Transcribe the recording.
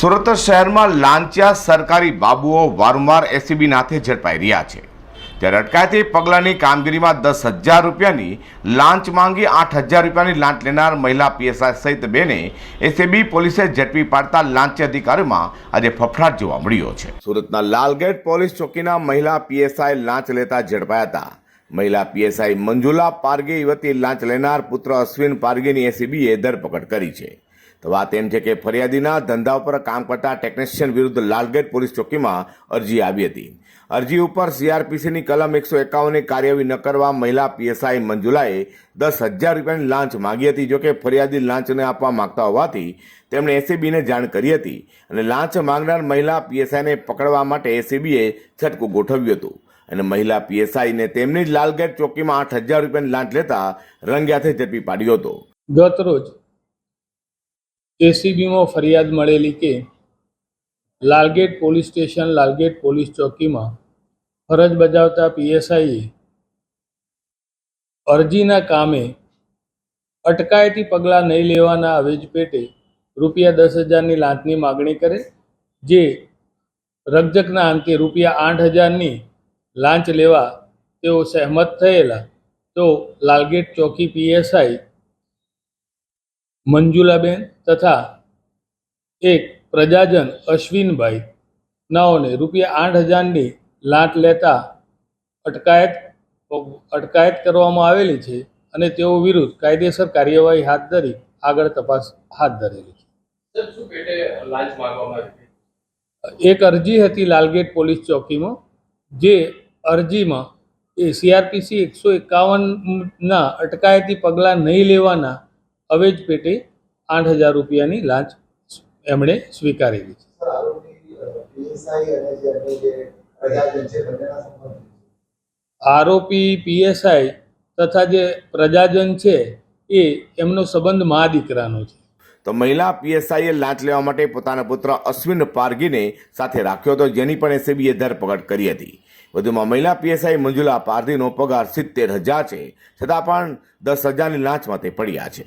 સુરત શહેરમાં લાંચિયા સરકારી બાબુઓ વારંવાર એસીબી નાથે ઝડપાઈ રહ્યા છે. ત્યારે અટકાયતી પગલાંની કામગીરીમાં દસ હજાર રૂપિયાની લાંચ માંગી આઠ હજાર રૂપિયાની લાંચ લેનાર મહિલા પીએસઆઈ સહિત બેને એસીબી પોલીસે ઝડપી પાડતા લાંચ અધિકારીમાં આજે ફફડાટ જોવા મળ્યો છે. સુરતના લાલગેટ પોલીસ ચોકીના મહિલા પીએસઆઈ લાંચ લેતા ઝડપાયા હતા. મહિલા પીએસઆઈ મંજુલા પારગે વતી લાંચ લેનાર પુત્ર અશ્વિન પારગેની એસીબીએ ધરપકડ કરી છે. તો વાત એમ છે કે ફરિયાદીના ધંધા ઉપર કામ કરતા ટેકનિશિયન વિરુદ્ધ લાલગેટ પોલીસ ચોકીમાં અરજી આવી હતી. અરજી ઉપર સીઆરપીસીની કલમ એકસો એકાવનની કાર્યવાહી ન કરવા મહિલા પીએસઆઈ મંજુલાએ દસ હજાર રૂપિયાની લાંચ માગી હતી. જોકે ફરિયાદી લાંચને આપવા માંગતા હોવાથી તેમણે એસીબીને જાણ કરી હતી અને લાંચ માંગનાર મહિલા પીએસઆઈને પકડવા માટે એસીબીએ છટકું ગોઠવ્યું હતું. અને મહિલા પીએસઆઈને તેમની જ લાલગેટ ચોકીમાં આઠ હજાર રૂપિયાની લાંચ લેતા રંગે ઝડપી પાડ્યો હતો. ગત રોજ એસીબીમાં ફરિયાદ મળેલી કે Lalgate police station Lalgate police ચોકીમાં ફરજ બજાવતા પીએસઆઈએ અરજીના કામે અટકાયતી પગલાં નહીં લેવાના અવેજ પેટે રૂપિયા દસ હજારની લાંચની માગણી કરે, જે રકજકના અંતે રૂપિયા આઠ હજારની લાંચ લેવા તેઓ સહેમત થયેલા, તો લાલગેટ ચોકી પીએસઆઈ મંજુલાબેન તથા એક પ્રજાજન અશ્વિનભાઈ. નાઓને રૂપિયા આઠ હજારની લાંચ લેતા અટકાયત અટકાયત કરવામાં આવેલી છે અને તેઓ વિરુદ્ધ કાયદેસર કાર્યવાહી હાથ ધરી આગળ તપાસ હાથ ધરેલી છે. એક અરજી હતી લાલગેટ પોલીસ ચોકીમાં જે અરજીમાં એ સીઆરપીસી એકસો એકાવનના અટકાયતી પગલાં નહીં લેવાના અવેજ પેટે આઠ હજાર રૂપિયાની લાંચ એમણે સ્વીકારેલી છે. આરોપી પીએસઆઈ તથા જે પ્રજાજન છે એ એમનો સંબંધ મા દીકરાનો છે. તો મહિલા પીએસઆઈએ લાંચ લેવા માટે પોતાના પુત્ર અશ્વિન પારગીને સાથે રાખ્યો હતો, જેની પણ એસીબીએ ધરપકડ કરી હતી. વધુમાં મહિલા પીએસઆઈ મંજુલા પારધીનો પગાર સિત્તેર હજાર છે, છતાં પણ દસ હજારની લાંચમાં તે પડ્યા છે.